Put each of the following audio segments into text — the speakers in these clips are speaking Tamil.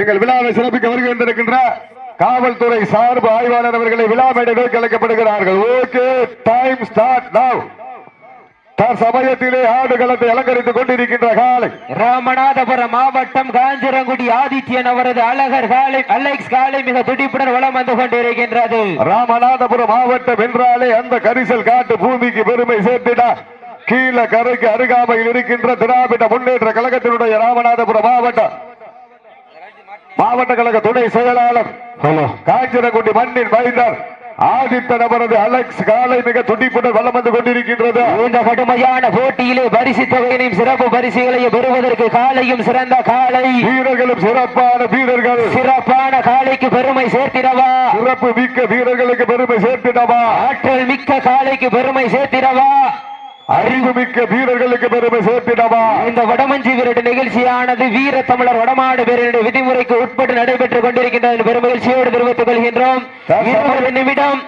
எங்கள் விழாவை சிறப்பிக்க வருகின்றிருக்கின்ற காவல்துறை சார்பு ஆய்வாளர் அவர்களை விழா மேடைகளுக்கு அழைக்கப்படுகிறார்கள். ஓகே டைம் ஸ்டார்ட் நவ் தற்சமயத்திலே ஆடுகளத்தை அலங்கரித்துக் கொண்டிருக்கின்ற காலை. ராமநாதபுரம் மாவட்டம் காஞ்சிரங்குடி ஆதித்யன் அவரது அழகர் காலை அலெக்ஸ் காலை மிக துடிப்புடன் வளம் வந்து கொண்டிருக்கின்றது. ராமநாதபுரம் மாவட்டம் என்றாலே அந்த கரிசல் காட்டு பூமிக்கு பெருமை சேர்த்திட. கீழ கரைக்கு அருகாமையில் இருக்கின்ற திராவிட முன்னேற்ற கழகத்தினுடைய ராமநாதபுரம் மாவட்டம் மாவட்ட கழக துணை செயலாளர் காஞ்சிரங்குடி மண்ணின் மைந்தர் ஆதித்த நபரது அலெக்ஸ் காலை மிக துடிப்புடன் வளம் வந்து கொண்டிருக்கின்றது. இந்த கடுமையான போட்டியிலே பரிசு தொகையினையும் சிறப்பு பரிசுகளையும் பெறுவதற்கு காலையும் சிறந்த காலை. வீரர்களும் சிறப்பான வீரர்கள். சிறப்பான காலைக்கு பெருமை சேர்த்திடவா? சிறப்பு மிக்க வீரர்களுக்கு பெருமை சேர்த்திடவா? ஆற்றல் மிக்க காலைக்கு பெருமை சேர்த்திடவா? அறிவு மிக்க வீரர்களுக்கு பெருமை சேர்த்திடவா? இந்த வடமஞ்சி விரட்டு நிகழ்ச்சியானது வீர தமிழர் வடமாடு பேரினுடைய விதிமுறைக்கு உட்பட்டு நடைபெற்றுக் கொண்டிருக்கின்றது பெருமகிழ்ச்சியோடு தெரிவித்துக் கொள்கின்றோம். இருபது நிமிடம்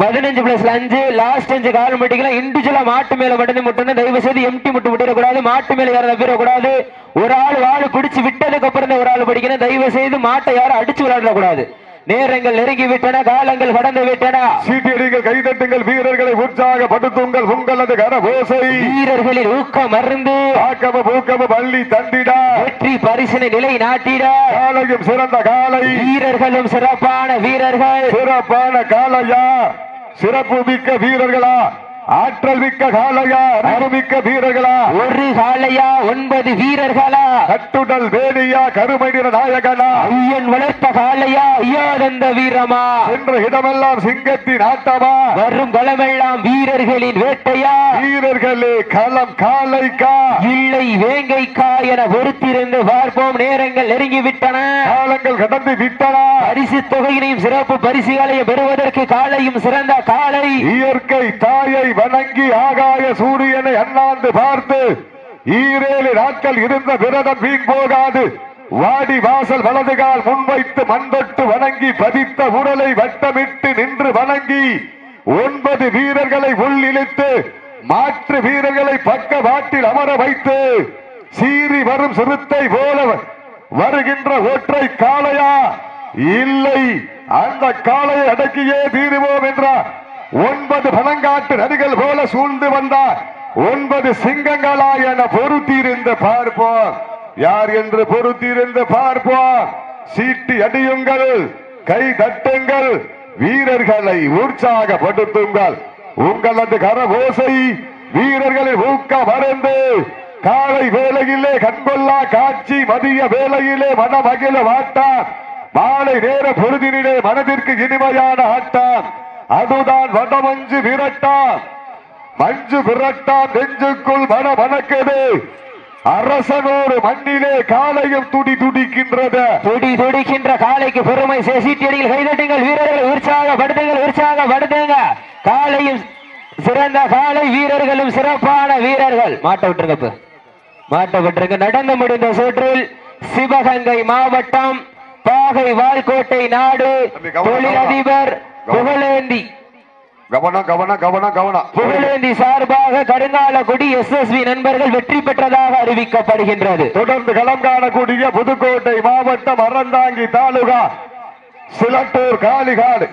பதினஞ்சு பிளஸ் அஞ்சு லாஸ்ட் அஞ்சு கால் மட்டிக்கலாம் இண்டிவிஜுவலா மாட்டு மேல மட்டும் முட்டணும். தயவு செய்து எம்டி முட்டு முட்டிடக்கூடாது. மாட்டு மேல யாரும் தப்பிடக்கூடாது ஒரு ஆள் வாழு பிடிச்சு விட்டதுக்கு அப்புறம் ஒரு ஆள் பிடிக்கணும். தயவு செய்து மாட்டை யாரும் அடிச்சு விளையாடக்கூடாது. நேரங்கள் நெருங்கி விட்டன காலங்கள் கடந்து விட்டன சீட்டியடிகள் கைதட்டுங்கள் வீரர்களை உற்சாகப்படுத்துங்கள் உங்களது கரபோசை வீரர்களின் ஊக்கம் மருந்து ஆக்கம பூக்கம பள்ளி தண்டிடா வெற்றி பரிசினை நிலை நாட்டிட. காலையும் சிறந்த காலை. வீரர்களும் சிறப்பான வீரர்கள். சிறப்பான காலையா? சிறப்பு மிக்க வீரர்களா? ஆற்றல் மிக்க காலையா அறிவு மிக்க வீரர்களா? ஒரு காளையா ஒன்பது வீரர்களா? கட்டுடல் வேணியா கருமை நிற நாயகனா? ஐயன் வளர்த்த காளையா ஐயாதந்த வீரமா? என்ற இடமெல்லாம் சிங்கத்தின் ஆட்டமா? வரும் களமெல்லாம் வீரர்களின் வேட்டையா? வீரர்களே களம் காலைக்கா இல்லை வேங்கைக்கா என பொறுத்திருந்து பார்ப்போம். நேரங்கள் நெருங்கி விட்டன காலங்கள் கடந்து விட்டனா. பரிசு தொகையினையும் சிறப்பு பரிசுகளையும் பெறுவதற்கு காலையும் சிறந்த காலை இயற்கை தாயை வணங்கி ஆகாய சூரியனை அண்ணாந்து பார்த்து ஈரேழு நாட்கள் இருந்த விரதம் வீண் போகாது. வாடி வாசல் வலதுகால் முன்வைத்து மண்தொட்டு வணங்கி பதித்த உடலை வட்டமிட்டு நின்று வணங்கி ஒன்பது வீரர்களை உள்ளிழுத்து மாற்று வீரர்களை பக்க வாட்டில் அமர வைத்து சீறி வரும் சிறுத்தை போல வருகின்ற ஒற்றை காளையா? இல்லை அந்த காளையை அடக்கியே தீருவோம் என்றார். ஒன்பது பழங்காட்டு நரிகள் போல சூழ்ந்து வந்தார். ஒன்பது சிங்கங்களா என பொருத்தியிருந்து பார்ப்போம். யார் என்று பொருத்தியிருந்து பார்ப்போம். சீட்டி அடியுங்கள் கை தட்டுங்கள் வீரர்களை உற்சாகப்படுத்துங்கள். உங்களது கரகோசை வீரர்களை ஊக்க மறந்து காலை வேலையிலே கண்கொள்ளா காட்சி மதிய வேலையிலே மனமகிழ வாட்டார் மாலை நேர பொழுதினிலே மனதிற்கு இனிமையான ஆட்டான் அதுதான் வடமஞ்சு விரட்டா மஞ்சு விரட்டா நெஞ்சுக்குள் மன மணக்குது அரசனோடு மண்ணிலே காலையும் துடி துடிக்கின்றது. துடி துடிக்கின்ற காலைக்கு பெருமை சே- சீட்டியடிகள் கைதட்டுங்கள். வீரர்கள் உற்சாகப்படுத்துங்கள் உற்சாகப்படுத்துங்க காலையும் சிறந்த காலை வீரர்களும் சிறப்பான வீரர்கள். மாட்ட விட்டுருங்க. மாட்ட விட்டுருங்க. நடந்து முடிந்த சுற்றில் சிவகங்கை மாவட்டம் பாகை வால்கோட்டை நாடு தொழிலதிபர் புகழேந்தி. கவனம் கவனம் கவனம் கவனம். புகழேந்தி சார்பாக கருங்காலக்குடி எஸ்எஸ்வி நண்பர்கள் வெற்றி பெற்றதாக அறிவிக்கப்படுகின்றது. தொடர்ந்து களம் காணக்கூடிய புதுக்கோட்டை மாவட்டம் அறந்தாங்கி தாலுகா சிலட்டூர் காளிகாடு.